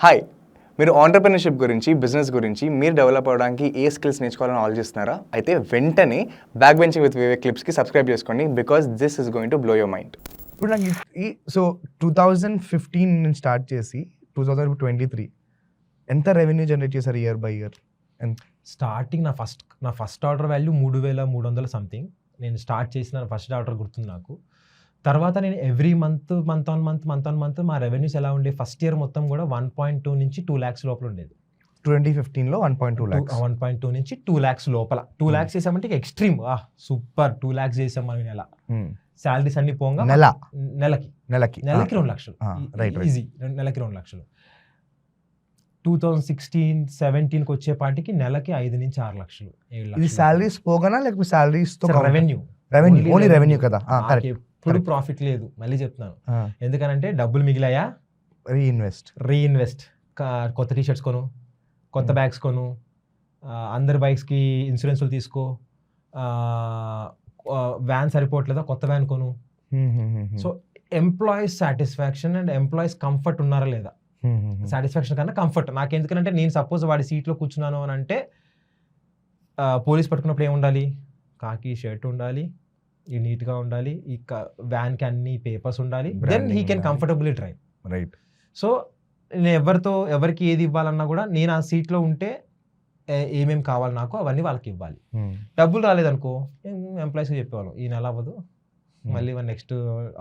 Hi మీరు entrepreneurship గురించి business గురించి మీరు డెవలప్ అవ్వడానికి ఏ స్కిల్స్ నేర్చుకోవాలని ఆలోచిస్తున్నారా? అయితే వెంటనే బ్యాక్ బెంచింగ్ విత్ వివేక్ క్లిప్స్కి సబ్స్క్రైబ్ చేసుకోండి because this is going to blow your mind ఇప్పుడు నాకు ఈ- ఈ సో టూ థౌజండ్ ఫిఫ్టీన్ నేను స్టార్ట్ చేసి టూ థౌజండ్ ట్వంటీ త్రీ ఎంత రెవెన్యూ జనరేట్ చేశారు ఇయర్ బై ఇయర్ స్టార్టింగ్ నా ఫస్ట్ నా ఫస్ట్ ఆర్డర్ వాల్యూ మూడు వేల మూడు వందల సంథింగ్ నేను స్టార్ట్ చేసిన ఫస్ట్ ఆర్డర్ గుర్తుంది నాకు. తర్వాత నేను every month month on month month on month మా రెవెన్యూస్ ఎలా ఉండే? ఫస్ట్ ఇయర్ మొత్తం కూడా వన్ పాయింట్ టూ నుంచి టూ ల్యాక్స్ లోపల ఉండేది. ట్వంటీ ఫిఫ్టీన్లో one point two lakhs one point two నుంచి టూ ల్యాక్స్ లోపల. Two Hmm. ల్యాక్స్ చేసామంటే ఎక్స్ట్రీమ్ సూపర్ టూ ల్యాక్స్ చేసాం మనం నెల. శాలరీస్ అన్ని పోగా నెల. నెలకి. నెలకి. నెలకి రెండు లక్షలు. right. ఈజీ నెలకి రెండు లక్షలు. టూ థౌజండ్ సిక్స్టీన్ సెవెంటీన్కి వచ్చేపాటికి నెలకి ఐదు నుంచి ఆరు లక్షలు. ఏడు ఇది లక్షలు. శాలరీస్ పోగానా? లేకపోతే salaries revenue revenue only revenue కదా? Correct correct. ప్రాఫిట్ లేదు. మళ్ళీ చెప్తున్నాను. ఎందుకనంటే డబ్బులు మిగిలాయా? రీఇన్వెస్ట్ రీఇన్వెస్ట్ కొత్త టీ షర్ట్స్ కొను కొత్త Hmm. బ్యాగ్స్ కొను ఆ, అందరి బైక్స్కి ఇన్సూరెన్స్లు తీసుకో వ్యాన్ సరిపోవట్లేదా? కొత్త వ్యాన్ కొను. So employees satisfaction and employees comfort ఉన్నారా లేదా? సాటిస్ఫాక్షన్ కన్నా కంఫర్ట్ నాకు ఎందుకంటే నేను సపోజ్ వాడి సీట్లో కూర్చున్నాను అని అంటే పోలీస్ పట్టుకున్నప్పుడు ఏం ఉండాలి? కాకి షర్ట్ ఉండాలి. నీట్గా ఉండాలి ఈ వ్యాన్కి అన్ని పేపర్స్ ఉండాలి then he can. Comfortably drive. Right. So నేను ఎవరితో ఎవరికి ఏది ఇవ్వాలన్నా కూడా నేను ఆ సీట్లో ఉంటే ఏ- ఏమేం కావాలి నాకు అవన్నీ వాళ్ళకి ఇవ్వాలి. డబ్బులు రాలేదనుకో ఎంప్లాయీస్కి చెప్పేవాళ్ళం ఈ నెల అవ్వదు మళ్ళీ నెక్స్ట్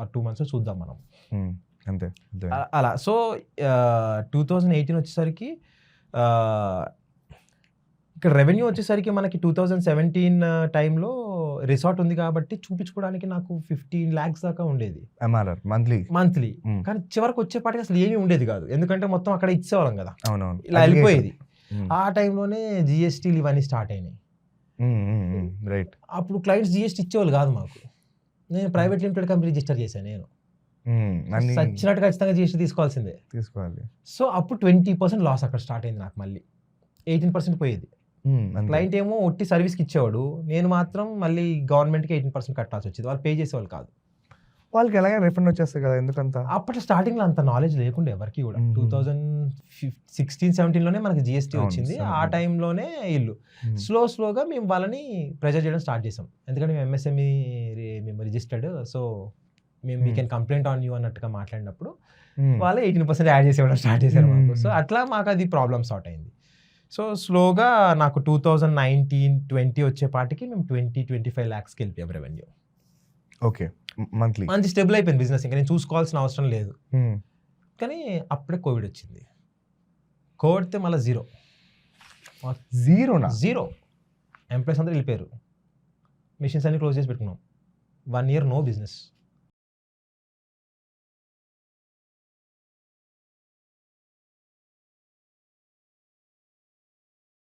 టూ మంత్స్ చూద్దాం మనం. అంతే అలా. సో టూ థౌజండ్ ఎయిటీన్ వచ్చేసరికి ఇక్కడ రెవెన్యూ వచ్చేసరికి మనకి టూ థౌజండ్ సెవెంటీన్ టైంలో రిసార్ట్ ఉంది కాబట్టి చూపించుకోవడానికి నాకు ఫిఫ్టీన్ ల్యాక్స్ దాకా ఉండేది. MRR monthly monthly Hmm. కానీ చివరికి వచ్చేపాటికి అసలు ఏమీ ఉండేది కాదు. ఎందుకంటే మొత్తం అక్కడ ఇచ్చేవాళ్ళం కదా. అవునవును. ఇలా వెళ్ళిపోయేది. Hmm. ఆ టైంలోనే జిఎస్టీలు ఇవన్నీ స్టార్ట్ అయినాయి. రైట్ అప్పుడు క్లయింట్స్ జిఎస్టీ ఇచ్చేవాళ్ళు కాదు మాకు. నేను ప్రైవేట్ లిమిటెడ్ కంపెనీ రిజిస్టర్ చేశాను నేను. సచ్చినట్టు ఖచ్చితంగా జిఎస్టీ తీసుకోవాల్సిందే. తీసుకోవాలి. సో అప్పుడు ట్వంటీ పర్సెంట్ లాస్ అక్కడ స్టార్ట్ అయింది నాకు మళ్ళీ. ఎయిటీన్ పర్సెంట్ పోయేది. Hmm. క్లయింట్ ఏమో ఒట్టి సర్వీస్కి ఇచ్చేవాడు నేను మాత్రం మళ్ళీ గవర్నమెంట్కి ఎయిటీన్ పర్సెంట్ కట్టాల్సి వచ్చేది వాళ్ళు పే చేసేవాళ్ళు కాదు వాళ్ళకి ఎలాగ రిఫండ్ వచ్చేస్తుంది కదా ఎందుకంత అప్పట్లో స్టార్టింగ్లో అంత నాలెడ్జ్ లేకుండా ఎవరికి కూడా. టూ థౌజండ్ సిక్స్టీన్ సెవెంటీన్లోనే మనకి జిఎస్టీ వచ్చింది ఆ 17. టైంలోనే ఇల్లు. స్లో స్లోగా మేము వాళ్ళని ప్రెజర్ చేయడం స్టార్ట్ చేసాం ఎందుకంటే మేము ఎంఎస్ఎంఈ మేము రిజిస్టర్డ్ సో మేము we. Can complaint on you అన్నట్టుగా మాట్లాడినప్పుడు. వాళ్ళు ఎయిటీన్ పర్సెంట్ యాడ్ చేసేవాళ్ళం స్టార్ట్ చేశారు మాకు. సో అట్లా మాకు అది ప్రాబ్లమ్ సార్ట్ అయింది సో స్లోగా నాకు టూ థౌజండ్ నైన్టీన్ ట్వంటీ వచ్చేపాటికి మేము ట్వంటీ ట్వంటీ ఫైవ్ ల్యాక్స్కి వెళ్ళిపోయాం రెవెన్యూ. ఓకే. మంత్లీ. మంచి స్టెబుల్ అయిపోయింది బిజినెస్. ఇంకా నేను చూసుకోవాల్సిన అవసరం లేదు. కానీ అప్పుడే కోవిడ్ వచ్చింది. కోవిడ్తే మళ్ళీ జీరో. జీరోనా? జీరో. ఎంప్లాయీస్ అందరూ వెళ్ళిపోయారు. మిషన్స్ అన్ని క్లోజ్ చేసి పెట్టుకున్నాం. One year no business.